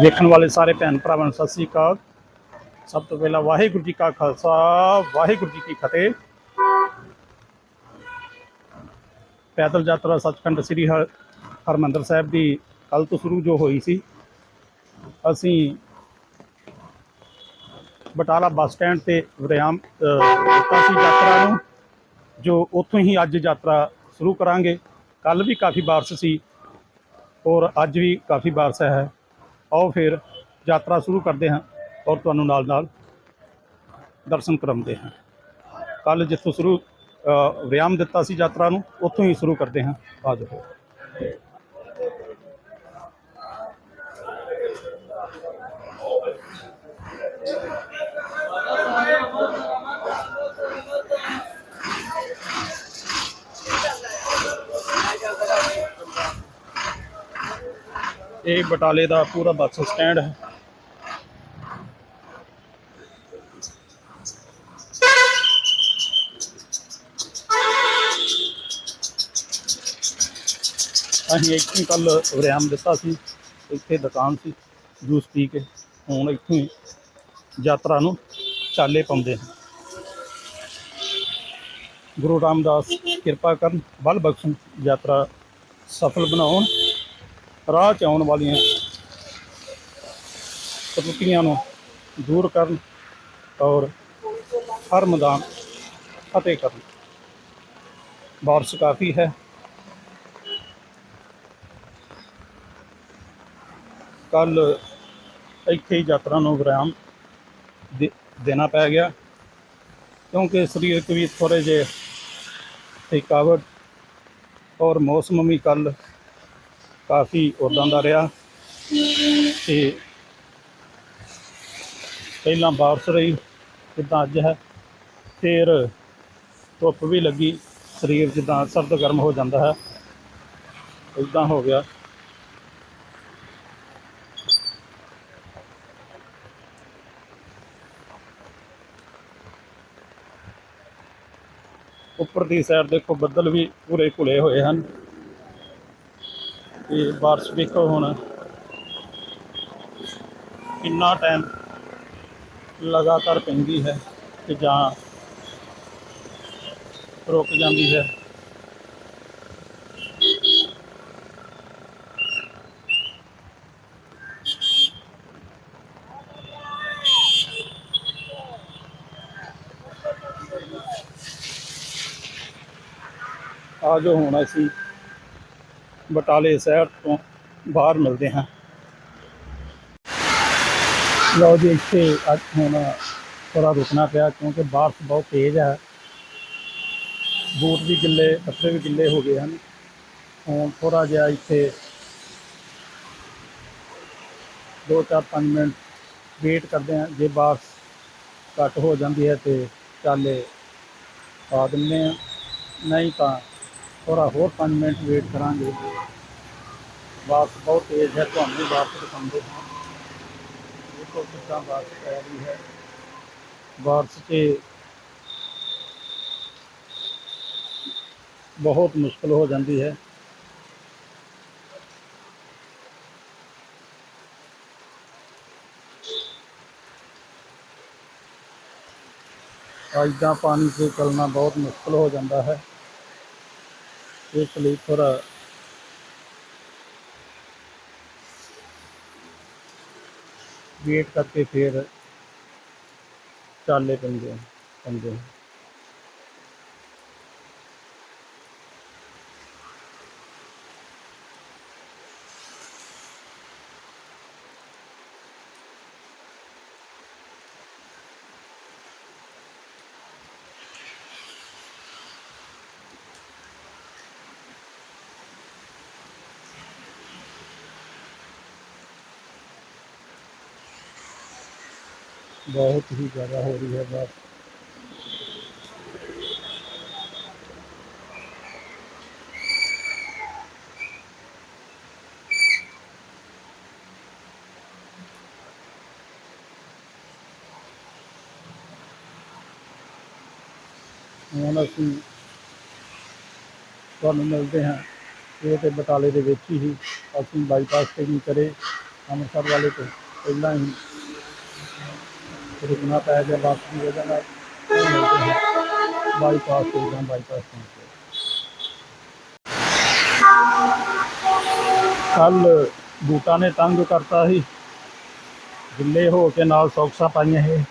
ਵੇਖਣ ਵਾਲੇ ਸਾਰੇ ਭੈਣ ਭਰਾਵਾਂ ਨੂੰ ਸਤਿ ਸ੍ਰੀ ਅਕਾਲ। ਸਭ ਤੋਂ ਪਹਿਲਾਂ ਵਾਹਿਗੁਰੂ ਜੀ ਕਾ ਖਾਲਸਾ ਵਾਹਿਗੁਰੂ ਜੀ ਕੀ ਫਤਿਹ। ਪੈਦਲ ਯਾਤਰਾ ਸੱਚਖੰਡ ਸ੍ਰੀ ਹਰ ਹਰਮੰਦਰ ਸਾਹਿਬ ਦੀ ਕੱਲ ਤੋਂ ਸ਼ੁਰੂ ਜੋ ਹੋਈ ਸੀ ਅਸੀਂ ਬਟਾਲਾ ਬੱਸ ਸਟੈਂਡ ਤੇ ਵਿਰਾਮ ਅ, ਦਿੱਤਾ ਸੀ ਯਾਤਰਾ ਨੂੰ ਜੋ ਉੱਥੋਂ ਹੀ ਅੱਜ ਯਾਤਰਾ ਸ਼ੁਰੂ ਕਰਾਂਗੇ। ਕੱਲ ਵੀ ਕਾਫੀ ਬਾਰਿਸ਼ ਸੀ ਔਰ ਅੱਜ ਵੀ ਕਾਫੀ ਬਾਰਿਸ਼ ਹੈ। ਆਓ ਫਿਰ ਯਾਤਰਾ ਸ਼ੁਰੂ ਕਰਦੇ ਹਾਂ ਔਰ ਤੁਹਾਨੂੰ ਨਾਲ ਨਾਲ ਦਰਸ਼ਨ ਕਰਾਉਂਦੇ ਹਾਂ। ਕੱਲ ਜਿੱਥੋਂ ਸ਼ੁਰੂ ਅ, ਵਿਰਾਮ ਦਿੱਤਾ ਸੀ ਯਾਤਰਾ ਨੂੰ ਉੱਥੋਂ ਹੀ ਸ਼ੁਰੂ ਕਰਦੇ ਹਾਂ। ਆ ਇਹ ਬਟਾਲੇ ਦਾ ਪੂਰਾ ਬੱਸ ਸਟੈਂਡ ਹੈ। ਅਸੀਂ ਇੱਥੇ ਕੱਲ ਵਿਰਾਮ ਦਿੱਤਾ ਸੀ। ਇੱਥੇ ਦੁਕਾਨ ਸੀ, ਜੂਸ ਪੀ ਕੇ। ਹੁਣ ਇੱਥੋਂ ਹੀ ਯਾਤਰਾ ਨੂੰ ਚਾਲੇ ਪਾਉਂਦੇ ਹਾਂ। ਗੁਰੂ ਰਾਮਦਾਸ ਕਿਰਪਾ ਕਰਨ, ਬਲ ਬਖਸ਼ਣ, ਯਾਤਰਾ ਸਫਲ ਬਣਾਉਣ। ਰਾਹ 'ਚ ਆਉਣ ਵਾਲੀਆਂ ਤਰੁੱਟੀਆਂ ਨੂੰ ਦੂਰ ਕਰਨ ਔਰ ਹਰ ਮੈਦਾਨ ਫਤਿਹ ਕਰਨ। ਬਾਰਿਸ਼ ਕਾਫੀ ਹੈ। ਕੱਲ ਇੱਥੇ ਹੀ ਯਾਤਰਾ ਨੂੰ ਵਿਰਾਮ ਦੇ- ਦੇਣਾ ਪੈ ਗਿਆ। ਕਿਉਂਕਿ ਸਰੀਰਕ ਵੀ ਥੋੜੇ ਜਿਹੇ ਥਕਾਵਟ ਔਰ ਮੌਸਮ ਵੀ ਕੱਲ ਕਾਫੀ ਉਦਾਂ ਦਾ ਰਿਹਾ ਤੇ ਪਹਿਲਾਂ ਬਾਰਿਸ਼ ਰਹੀ, ਜਿੱਦਾਂ ਅੱਜ ਹੈ। ਫਿਰ ਧੁੱਪ ਵੀ ਲੱਗੀ, ਸਰੀਰ ਜਿੱਦਾਂ ਸਰਦ ਗਰਮ ਹੋ ਜਾਂਦਾ ਹੈ। ਇਦਾਂ ਹੋ ਗਿਆ। ਉੱਪਰ ਦੀ ਸਾਈਡ ਦੇਖੋ, ਬੱਦਲ ਵੀ ਪੂਰੇ ਘੁਲੇ ਹੋਏ ਹਨ। ਤੇ ਬਾਰਿਸ਼ ਵੇਖੋ ਹੁਣ। ਕਿੰਨਾ ਟਾਈਮ ਲਗਾਤਾਰ ਪੈਂਦੀ ਹੈ ਤੇ ਜਾਂ ਰੁਕ ਜਾਂਦੀ ਹੈ। ਆ ਜੋ ਹੁਣ ਅਸੀਂ ਬਟਾਲੇ ਸ਼ਹਿਰ ਤੋਂ ਬਾਹਰ ਮਿਲਦੇ ਹਾਂ। ਲਓ ਜੀ, ਇੱਥੇ ਅੱਜ ਹੁਣ ਥੋੜਾ ਰੁਕਣਾ ਪਿਆ ਕਿਉਂਕਿ ਬਾਰਿਸ਼ ਬਹੁਤ ਤੇਜ਼ ਹੈ। ਬੂਟ ਵੀ ਗਿੱਲੇ ਕੱਪੜੇ ਵੀ ਗਿੱਲੇ ਹੋ ਗਏ ਹਨ। ਹੁਣ ਥੋੜਾ ਜਿਹਾ ਇੱਥੇ 2-4-5 ਮਿੰਟ ਵੇਟ ਕਰਦੇ ਹਾਂ। ਜੇ ਬਾਰਿਸ਼ ਘੱਟ ਹੋ ਜਾਂਦੀ ਹੈ ਤੇ ਚਾਲੇ ਪਾ ਦਿੰਦੇ ਹਾਂ। ਨਹੀਂ ਤਾਂ ਥੋੜਾ ਹੋਰ 5 ਮਿੰਟ ਵੇਟ ਕਰਾਂਗੇ ਬਾਰਿਸ਼ ਬਹੁਤ ਤੇਜ਼ ਹੈ ਤੁਹਾਨੂੰ ਵੀ ਬਾਰਿਸ਼ ਦਿਖਾਉਂਦੇ ਹਾਂ ਦੇਖੋ ਕਿੱਦਾਂ ਬਾਰਿਸ਼ ਪੈ ਰਹੀ ਹੈ ਬਾਰਿਸ਼ 'ਚ ਬਹੁਤ ਮੁਸ਼ਕਲ ਹੋ ਜਾਂਦੀ ਹੈ ਅੱਜ ਦਾ ਪਾਣੀ 'ਚ ਚੱਲਣਾ ਬਹੁਤ ਮੁਸ਼ਕਲ ਹੋ ਜਾਂਦਾ ਹੈ ਇਸ ਲਈ ਥੋੜਾ ਵੇਟ ਕਰਕੇ ਫਿਰ ਚਾਲੇ ਪੈਂਦੇ ਹਨ ਪੈਂਦੇ ਹਨ ਬਹੁਤ ਹੀ ਜ਼ਿਆਦਾ ਹੋ ਰਹੀ ਹੈ ਬਾਤ। ਹੁਣ ਅਸੀਂ ਤੁਹਾਨੂੰ ਮਿਲਦੇ ਹਾਂ। ਇਹ ਤੇ ਬਟਾਲੇ ਦੇ ਵਿੱਚ ਹੀ ਅਸੀਂ ਬਾਈਪਾਸ ਤੇ ਨਹੀਂ ਕਰੇ, ਅੰਮ੍ਰਿਤਸਰ ਵਾਲੇ ਤੋਂ। ਪਹਿਲਾਂ ਹੀ। ਰੁਕਣਾ ਪੈ ਗਿਆ ਬੱਸ ਦੀ ਵਜ੍ਹਾ ਨਾਲ। ਬਾਈਪਾਸ ਤੋਂ ਜਾਂ ਬਾਈਪਾਸ ਤੋਂ ਕੱਲ ਬੂਟਾਂ ਨੇ ਤੰਗ ਕਰਤਾ ਸੀ। ਗਿੱਲੇ ਹੋ ਕੇ ਨਾਲ ਸੌਕਸਾਂ ਪਾਈਆਂ ਇਹ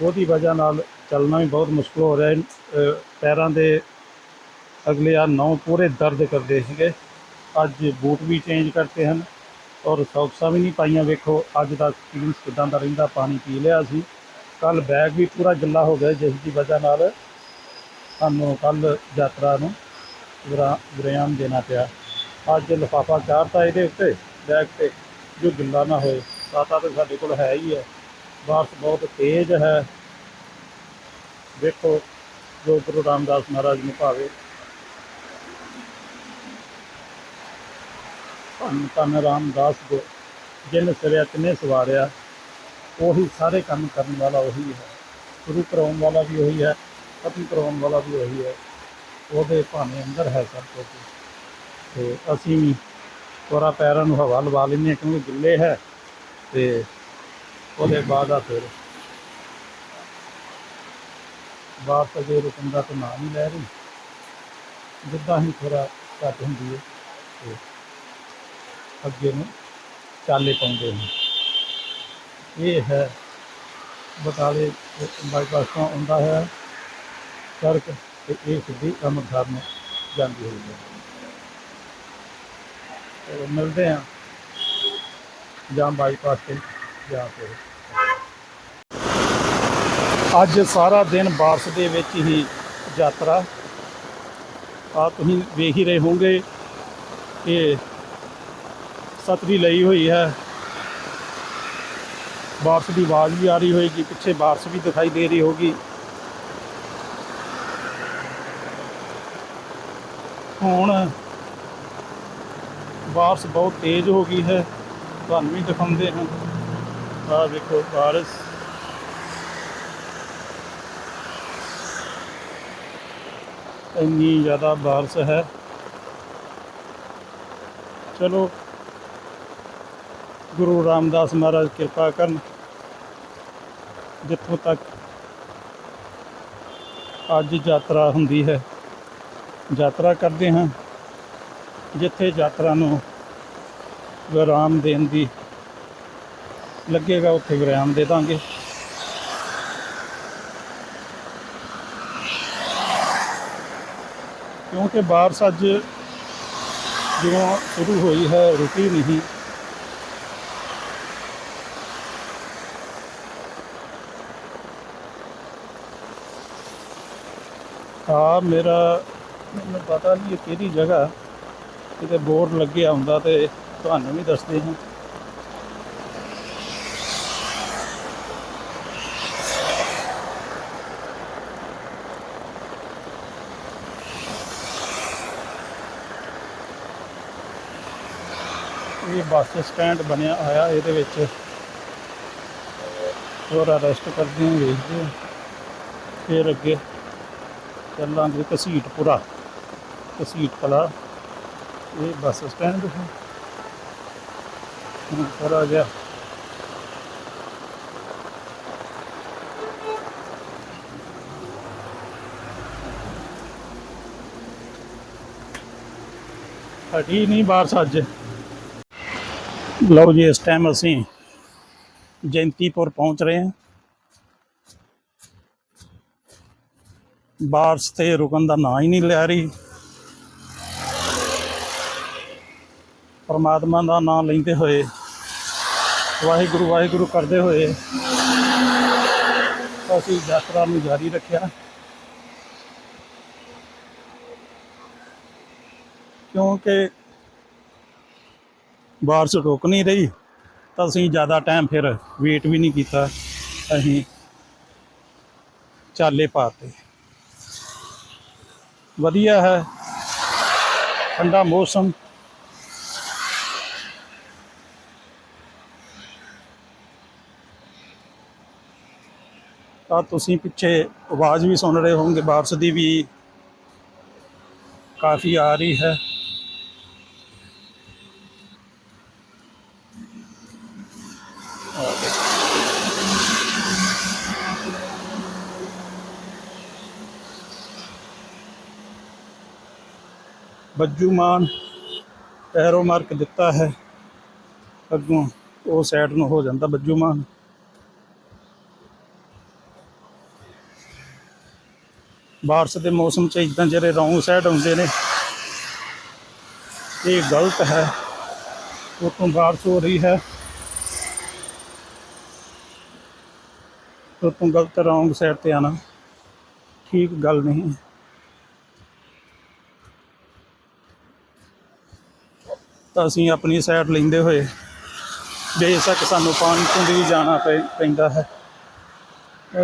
ਉਹਦੀ ਵਜ੍ਹਾ ਨਾਲ ਚੱਲਣਾ ਵੀ ਬਹੁਤ ਮੁਸ਼ਕਲ ਹੋ ਰਿਹਾ ਹੈ ਪੈਰਾਂ ਦੇ ਅਗਲੇ ਆ ਨੌ ਪੂਰੇ ਦਰਦ ਕਰਦੇ ਸੀਗੇ। ਅੱਜ ਬੂਟ ਵੀ ਚੇਂਜ ਕਰਤੇ ਹਨ। ਔਰ ਸੌਕਸਾਂ ਵੀ ਨਹੀਂ ਪਾਈਆਂ। ਵੇਖੋ, ਅੱਜ ਦਾ ਐਕਸਪੀਰੀਅੰਸ ਕਿਦਾਂ ਦਾ ਰਹਿੰਦਾ, ਪਾਣੀ ਪੀ ਲਿਆ ਸੀ ਕੱਲ ਬੈਗ ਵੀ ਪੂਰਾ ਗਿੱਲਾ ਹੋ ਗਿਆ ਜਿਸ ਦੀ ਵਜ੍ਹਾ ਨਾਲ। ਸਾਨੂੰ ਕੱਲ ਯਾਤਰਾ ਨੂੰ ਵਿਰਾ- ਵਿਰਾਮ ਦੇਣਾ ਪਿਆ। ਅੱਜ ਲਿਫਾਫਾ ਚਾੜਤਾ ਇਹਦੇ ਉੱਤੇ ਬੈਗ ਤੇ। ਜੋ ਗਿੱਲਾ ਨਾ ਹੋਏ, ਸਾਤਾ ਤਾਂ ਸਾਡੇ ਕੋਲ ਹੈ ਹੀ ਹੈ। ਬਾਰਿਸ਼ ਬਹੁਤ ਤੇਜ਼ ਹੈ। ਵੇਖੋ, ਜੋ ਗੁਰੂ ਰਾਮਦਾਸ ਮਹਾਰਾਜ ਨੂੰ ਭਾਵੇ। ਧੰਨ ਧੰਨ ਰਾਮਦਾਸ ਜੋ, ਜਿਨ ਸਿਰਿਆ ਤਿਨੇ ਸਵਾਰਿਆ, ਉਹੀ ਸਾਰੇ ਕੰਮ ਕਰਨ ਵਾਲਾ ਉਹੀ ਹੈ। ਸ਼ੁਰੂ ਕਰਾਉਣ ਵਾਲਾ ਵੀ ਉਹੀ ਹੈ ਖਤਮ ਕਰਾਉਣ ਵਾਲਾ ਵੀ ਉਹੀ ਹੈ। ਉਹਦੇ ਭਾਣੇ ਅੰਦਰ ਹੈ ਸਭ ਕੁਝ ਤੇ ਅਸੀਂ ਵੀ ਥੋੜਾ ਪੈਰਾਂ ਨੂੰ ਹਵਾ ਲਵਾ ਲੈਂਦੇ ਹਾਂ, ਕਿਉਂਕਿ ਗਿੱਲੇ ਹੈ, ਤੇ ਉਹਦੇ ਬਾਅਦ ਆ ਫਿਰ ਬਾਤ ਅਜੇ ਰੁਕਣ ਦਾ ਤਾਂ ਨਾਂ ਨਹੀਂ ਲੈ ਰਹੀ। ਜਿੱਦਾਂ ਹੀ ਥੋੜਾ ਘੱਟ ਹੁੰਦੀ ਹੈ, ਤੇ ਅੱਗੇ ਨੂੰ ਚਾਲੇ ਪਾਉਂਦੇ ਨੇ। ਇਹ ਹੈ ਬਟਾਲੇ ਬਾਈਪਾਸ ਤੋਂ ਆਉਂਦਾ ਹੈ। ਸੜਕ ਤੇ ਇਹ ਸਿੱਧੀ ਅੰਮ੍ਰਿਤਸਰ ਨੂੰ ਜਾਂਦੀ ਹੋਈ ਹੈ। ਤੇ ਮਿਲਦੇ ਹਾਂ ਜਾਂ ਬਾਈਪਾਸ ਤੇ ਜਾਂ ਫਿਰ ਅੱਜ ਸਾਰਾ ਦਿਨ ਬਾਰਿਸ਼ ਦੇ ਵਿੱਚ ਹੀ ਯਾਤਰਾ। ਆ ਤੁਸੀਂ ਵੇਖ ਹੀ ਰਹੇ ਹੋਵੋਗੇ ਕਿ ਸਤਰੀ ਲਈ ਹੋਈ ਹੈ ਬਾਰਿਸ਼ ਦੀ ਆਵਾਜ਼ ਵੀ ਆ ਰਹੀ ਹੋਏਗੀ, ਪਿੱਛੇ ਬਾਰਿਸ਼ ਵੀ ਦਿਖਾਈ ਦੇ ਰਹੀ ਹੋਗੀ। ਹੁਣ ਬਾਰਿਸ਼ ਬਹੁਤ ਤੇਜ਼ ਹੋ ਗਈ ਹੈ, ਤੁਹਾਨੂੰ ਵੀ ਦਿਖਾਉਂਦੇ ਹਾਂ। ਆਹ ਵੇਖੋ ਬਾਰਿਸ਼। ਇੰਨੀ ਜ਼ਿਆਦਾ ਬਾਰਿਸ਼ ਹੈ। ਚਲੋ ਗੁਰੂ ਰਾਮਦਾਸ ਮਹਾਰਾਜ ਕਿਰਪਾ ਕਰਨ ਜਿੱਥੋਂ ਤੱਕ ਅੱਜ ਯਾਤਰਾ ਹੁੰਦੀ ਹੈ। ਯਾਤਰਾ ਕਰਦੇ ਹਾਂ, ਜਿੱਥੇ ਯਾਤਰਾ ਨੂੰ ਵਿਰਾਮ ਦੇਣ ਦੀ ਲੱਗੇਗਾ, ਉੱਥੇ ਵਿਰਾਮ ਦੇ ਦਾਂਗੇ। ਕਿਉਂਕਿ ਬਾਰਿਸ਼ ਅੱਜ ਜਦੋਂ ਸ਼ੁਰੂ ਹੋਈ ਹੈ, ਰੁਕੀ ਨਹੀਂ। ਆ ਮੇਰਾ, ਮੈਨੂੰ ਪਤਾ ਨਹੀਂ ਇਹ ਕਿਹੜੀ ਜਗ੍ਹਾ, ਕਿਤੇ ਬੋਰਡ ਲੱਗਿਆ ਹੁੰਦਾ ਤੇ ਤੁਹਾਨੂੰ ਵੀ ਦੱਸਦੇ ਹਾਂ ਇਹ ਬੱਸ ਸਟੈਂਡ ਬਣਿਆ ਆਇਆ ਇਹਦੇ ਵਿੱਚ ਥੋੜਾ ਰੈਸਟ ਕਰਦੇ ਹਾਂ ਵੇਖਦੇ ਫਿਰ ਅੱਗੇ ਚੱਲਾਂਗੇ ਘਸੀਟਪੁਰਾ ਘਸੀਟ ਕਲਾ ਇਹ ਬੱਸ ਸਟੈਂਡ ਹੈ। ਹੁਣ ਥੋੜਾ ਜਿਹਾ ਹਟੀ ਨਹੀਂ ਬਾਰਿਸ਼ ਅੱਜ। ਲਓ ਜੀ, ਇਸ ਟਾਈਮ ਅਸੀਂ ਜੈਂਤੀਪੁਰ ਪਹੁੰਚ ਰਹੇ ਹਾਂ। ਬਾਰਿਸ਼ ਤੇ ਰੁਕਣ ਦਾ ਨਾਂ ਹੀ ਨਹੀਂ ਲੈ ਰਹੀ। ਪਰਮਾਤਮਾ ਦਾ ਨਾਮ ਲੈਂਦੇ ਹੋਏ, ਵਾਹਿਗੁਰੂ ਵਾਹਿਗੁਰੂ ਕਰਦੇ ਹੋਏ ਅਸੀਂ ਯਾਤਰਾ ਨੂੰ ਜਾਰੀ ਰੱਖਿਆ। ਕਿਉਂਕਿ ਬਾਰਿਸ਼ ਰੁਕ ਨਹੀਂ ਰਹੀ, ਤਾਂ ਅਸੀਂ ਜ਼ਿਆਦਾ ਟਾਈਮ ਫਿਰ ਵੇਟ ਵੀ ਨਹੀਂ ਕੀਤਾ। ਅਸੀਂ ਚਾਲੇ ਪਾਤੇ ਵਧੀਆ ਹੈ। ਠੰਡਾ ਮੌਸਮ। ਤਾਂ ਤੁਸੀਂ ਪਿੱਛੇ ਆਵਾਜ਼ ਵੀ ਸੁਣ ਰਹੇ ਹੋਵੋਗੇ, ਬਾਰਿਸ਼ ਦੀ ਵੀ ਕਾਫੀ ਆ ਰਹੀ ਹੈ। ਬੱਜੂ ਮਾਨ ਐਰੋ ਮਾਰਕ ਦਿੱਤਾ ਹੈ। ਅੱਗੋਂ ਉਹ ਸਾਈਡ ਨੂੰ ਹੋ ਜਾਂਦਾ ਬੱਜੂ ਮਾਨ। ਬਾਰਿਸ਼ ਦੇ ਮੌਸਮ 'ਚ ਇਦਾਂ ਜਿਹੜੇ ਰੌਂਗ ਸਾਈਡ ਹੁੰਦੇ ਨੇ, ਇਹ ਗਲਤ ਹੈ। ਉਤੋਂ ਬਾਰਿਸ਼ ਹੋ ਰਹੀ ਹੈ। ਉਤੋਂ ਗਲਤ ਰੌਂਗ ਸਾਈਡ ਤੇ ਆਣਾ ਠੀਕ ਗੱਲ ਨਹੀਂ। ਹੈ ਤਾਂ ਅਸੀਂ ਆਪਣੀ ਸਾਈਡ ਲੈਂਦੇ ਹੋਏ ਬੇਸ਼ੱਕ ਸਾਨੂੰ ਪਾਣੀ ਤੋਂ ਵੀ ਜਾਣਾ ਪੈ- ਪੈਂਦਾ ਹੈ।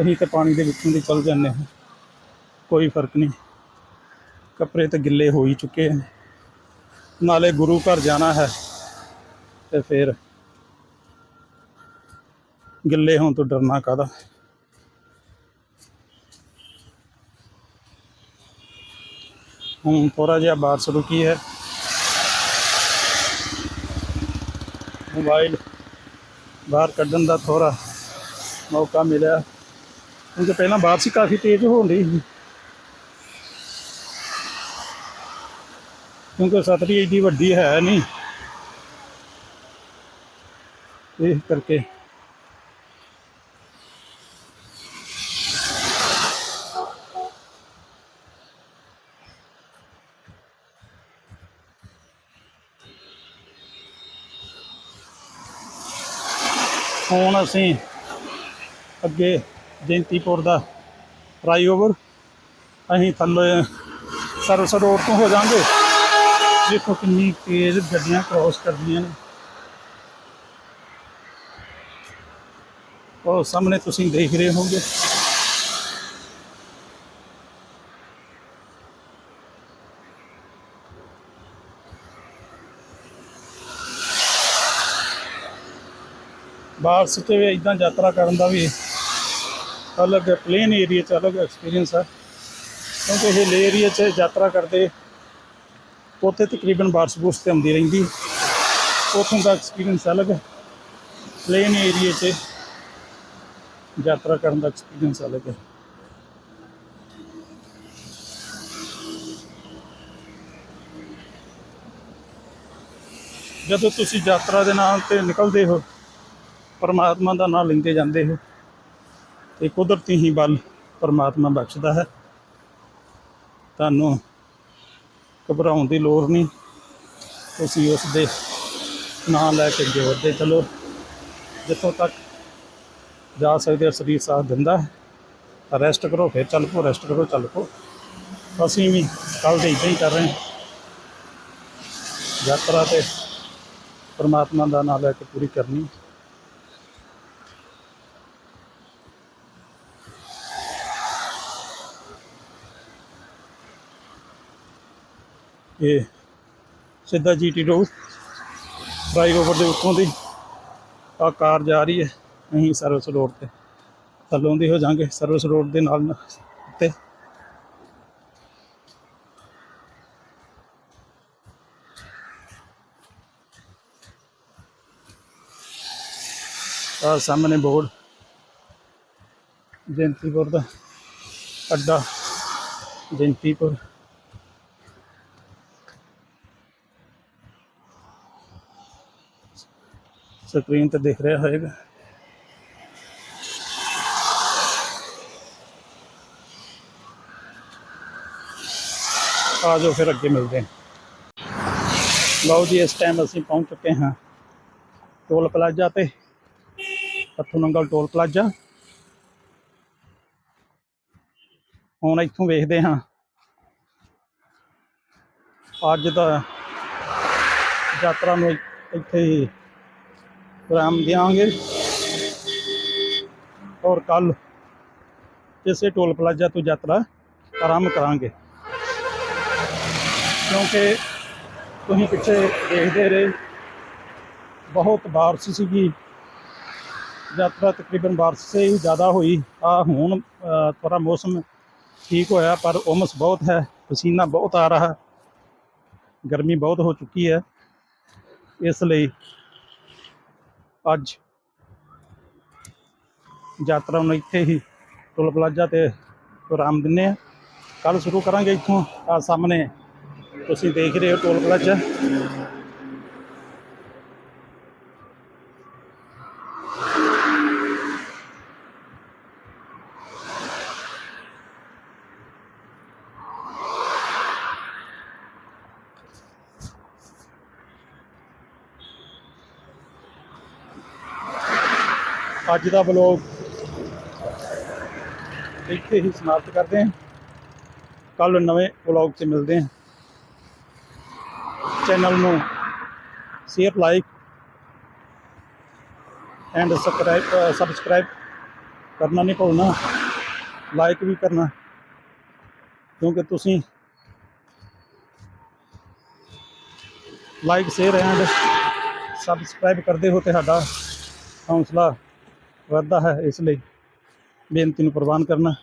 ਅਸੀਂ ਤਾਂ ਪਾਣੀ ਦੇ ਵਿੱਚੋਂ ਦੀ ਚੱਲ ਜਾਂਦੇ ਹਾਂ। ਕੋਈ ਫ਼ਰਕ ਨਹੀਂ। ਕੱਪੜੇ ਤਾਂ ਗਿੱਲੇ ਹੋ ਹੀ ਚੁੱਕੇ ਹਨ। ਨਾਲੇ ਗੁਰੂ ਘਰ ਜਾਣਾ ਹੈ ਤੇ ਫਿਰ ਗਿੱਲੇ ਹੋਣ ਤੋਂ ਡਰਨਾ ਕਾਹਦਾ? ਹੁਣ ਥੋੜਾ ਜਿਹਾ ਬਾਰਿਸ਼ ਰੁਕੀ ਹੈ। ਮੋਬਾਈਲ ਬਾਹਰ ਕੱਢਣ ਦਾ ਥੋੜਾ ਮੌਕਾ ਮਿਲਿਆ। ਕਿਉਂਕਿ ਪਹਿਲਾਂ ਬਾਰਿਸ਼ ਕਾਫੀ ਤੇਜ਼ ਹੋਣ ਰਹੀ ਸੀ। ਕਿਉਂਕਿ ਸਤਰੀ ਏਡੀ ਵੱਡੀ ਹੈ ਨਹੀਂ। ਇਸ ਕਰਕੇ ਹੁਣ ਅਸੀਂ ਅੱਗੇ ਜੈਂਤੀਪੁਰ ਦਾ ਫਲਾਈਓਵਰ ਅਸੀਂ ਥੱਲੇ ਸਰਵਿਸ ਰੋਡ ਤੋਂ ਹੋ ਜਾਾਂਗੇ ਦੇਖੋ ਕਿੰਨੀ ਤੇਜ਼ ਗੱਡੀਆਂ ਕ੍ਰੋਸ ਕਰਦੀਆਂ ਨੇ। ਉਹ ਸਾਹਮਣੇ ਤੁਸੀਂ ਦੇਖ ਰਹੇ ਹੋਗੇ ਬਾਰਸ ਤੇ ਵੀ ਇਦਾਂ ਯਾਤਰਾ ਕਰਨ ਦਾ ਵੀ ਅਲੱਗ ਪਲੇਨ ਏਰੀਆ ਚ ਅਲੱਗ ਐਕਸਪੀਰੀਅੰਸ ਹੈ ਕਿਉਂਕਿ ਇਹ ਲੇ ਏਰੀਆ ਚ ਯਾਤਰਾ ਕਰਦੇ, ਉੱਥੇ ਤਕਰੀਬਨ ਬਾਰਸ਼ ਬੂਰਸ਼ ਤੇ ਆਉਂਦੀ ਰਹਿੰਦੀ। ਉੱਥੋਂ ਦਾ ਐਕਸਪੀਰੀਅੰਸ ਅਲੱਗ ਹੈ ਪਲੇਨ ਏਰੀਆ 'ਚ ਯਾਤਰਾ ਕਰਨ ਦਾ ਐਕਸਪੀਰੀਅੰਸ ਅਲੱਗ ਹੈ। ਜਦੋਂ ਤੁਸੀਂ ਯਾਤਰਾ ਦੇ ਨਾਲ ਤੇ ਨਿਕਲਦੇ ਹੋ ਪਰਮਾਤਮਾ ਦਾ ਨਾਮ ਲੈਂਦੇ ਜਾਂਦੇ ਹੋ ਤੇ ਕੁਦਰਤੀ ਹੀ ਬਲ ਪਰਮਾਤਮਾ ਬਖਸ਼ਦਾ ਹੈ। ਤੁਹਾਨੂੰ ਘਬਰਾਉਣ ਦੀ ਲੋੜ ਨਹੀਂ। ਤੁਸੀਂ ਉਸ ਦੇ ਨਾਂ ਲੈ ਕੇ ਜੋੜਦੇ ਚਲੋ। ਜਿੱਥੋਂ ਤੱਕ ਜਾ ਸਕਦੇ ਹੋ ਸਰੀਰ ਸਾਥ ਦਿੰਦਾ ਹੈ। ਰੈਸਟ ਕਰੋ, ਫਿਰ ਚੱਲ ਪੋ, ਰੈਸਟ ਕਰੋ, ਚੱਲ ਪੋ। ਅਸੀਂ ਵੀ ਕੱਲ ਦੇ ਇਦਾਂ ਹੀ ਕਰ ਰਹੇ ਹਾਂ। ਯਾਤਰਾ ਤੇ ਪਰਮਾਤਮਾ ਦਾ ਨਾਮ ਲੈ ਕੇ ਪੂਰੀ ਕਰਨੀ। ਇਹ ਸਿੱਧਾ ਜੀਟੀ ਰੋਡ ਫਲਾਈਓਵਰ ਦੇ ਉੱਤੋਂ ਦੀ ਆ ਕਾਰ ਜਾ ਰਹੀ ਹੈ। ਅਸੀਂ ਸਰਵਿਸ ਰੋਡ ਤੇ ਥੱਲੋਂ ਦੀ ਹੋ ਜਾਾਂਗੇ ਸਰਵਿਸ ਰੋਡ ਦੇ ਨਾਲ ਨਾ ਉੱਤੇ। ਆ ਸਾਹਮਣੇ ਬੋਰਡ। ਜੈਂਤੀਪੁਰ ਦਾ ਅੱਡਾ ਜੈਂਤੀਪੁਰ। ਸਕਰੀਨ ਤੇ ਦਿਖ ਰਿਹਾ ਹੋਵੇਗਾ ਆ ਜਾਓ ਫਿਰ ਅੱਗੇ ਮਿਲਦੇ ਹਾਂ। ਲਓ ਜੀ, ਇਸ ਟਾਈਮ ਅਸੀਂ ਪਹੁੰਚ ਚੁੱਕੇ ਹਾਂ ਟੋਲ ਪਲਾਜ਼ਾ ਤੇ। Pathu Nangal toll plaza. ਹੁਣ ਇੱਥੋਂ ਵੇਖਦੇ ਹਾਂ। ਅੱਜ ਦਾ ਯਾਤਰਾ ਨੂੰ ਇੱਥੇ ਹੀ ਦਿਆਂਗੇ। ਔਰ ਕੱਲ ਇਸੇ ਟੋਲ ਪਲਾਜ਼ਾ ਤੋਂ ਯਾਤਰਾ ਆਰੰਭ ਕਰਾਂਗੇ। ਕਿਉਂਕਿ ਤੁਸੀਂ ਪਿੱਛੇ ਦੇਖਦੇ ਰਹੇ ਬਹੁਤ ਬਾਰਿਸ਼ ਸੀਗੀ। ਯਾਤਰਾ ਤਕਰੀਬਨ ਬਾਰਿਸ਼ ਸੇ ਹੀ ਜ਼ਿਆਦਾ ਹੋਈ। ਆ ਹੁਣ ਅ, ਥੋੜਾ ਮੌਸਮ ਠੀਕ ਹੋਇਆ ਪਰ ਉਮਸ ਬਹੁਤ ਹੈ ਪਸੀਨਾ ਬਹੁਤ ਆ ਰਿਹਾ। ਗਰਮੀ ਬਹੁਤ ਹੋ ਚੁੱਕੀ ਹੈ। ਇਸ ਲਈ ਅੱਜ ਯਾਤਰਾ ਨੂੰ ਇੱਥੇ ਹੀ ਟੋਲ ਪਲਾਜ਼ਾ ਤੇ ਆਰਾਮ ਦਿੰਨੇ ਆ ਕੱਲ ਸ਼ੁਰੂ ਕਰਾਂਗੇ ਇੱਥੋਂ। ਆ ਸਾਹਮਣੇ ਤੁਸੀਂ ਦੇਖ ਰਹੇ ਹੋ ਟੋਲ ਪਲਾਜ਼ਾ। ਅੱਜ ਦਾ ਬਲੌਗ ਇੱਥੇ ਹੀ ਸਮਾਪਤ ਕਰਦੇ ਹਾਂ। ਕੱਲ ਨਵੇਂ ਵਲੌਗ 'ਚ ਮਿਲਦੇ ਹਾਂ। ਚੈਨਲ ਨੂੰ share like and subscribe subscribe ਕਰਨਾ ਨਹੀਂ ਭੁੱਲਣਾ। ਲਾਈਕ ਵੀ ਕਰਨਾ। ਕਿਉਂਕਿ ਤੁਸੀਂ ਲਾਈਕ ਸ਼ੇਅਰ ਐਂਡ ਸਬਸਕ੍ਰਾਈਬ ਕਰਦੇ ਹੋ ਤੇ ਸਾਡਾ ਹੌਸਲਾ ਵੱਧਦਾ ਹੈ, ਇਸ ਲਈ ਬੇਨਤੀ ਨੂੰ ਪ੍ਰਵਾਨ ਕਰਨਾ।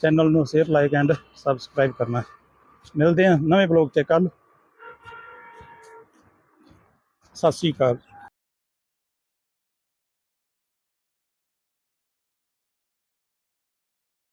ਚੈਨਲ ਨੂੰ ਸ਼ੇਅਰ ਲਾਈਕ ਐਂਡ ਸਬਸਕ੍ਰਾਈਬ ਕਰਨਾ। ਮਿਲਦੇ ਹਾਂ ਨਵੇਂ ਬਲੌਗ 'ਤੇ ਕੱਲ ਸਤਿ ਸ਼੍ਰੀ ਅਕਾਲ।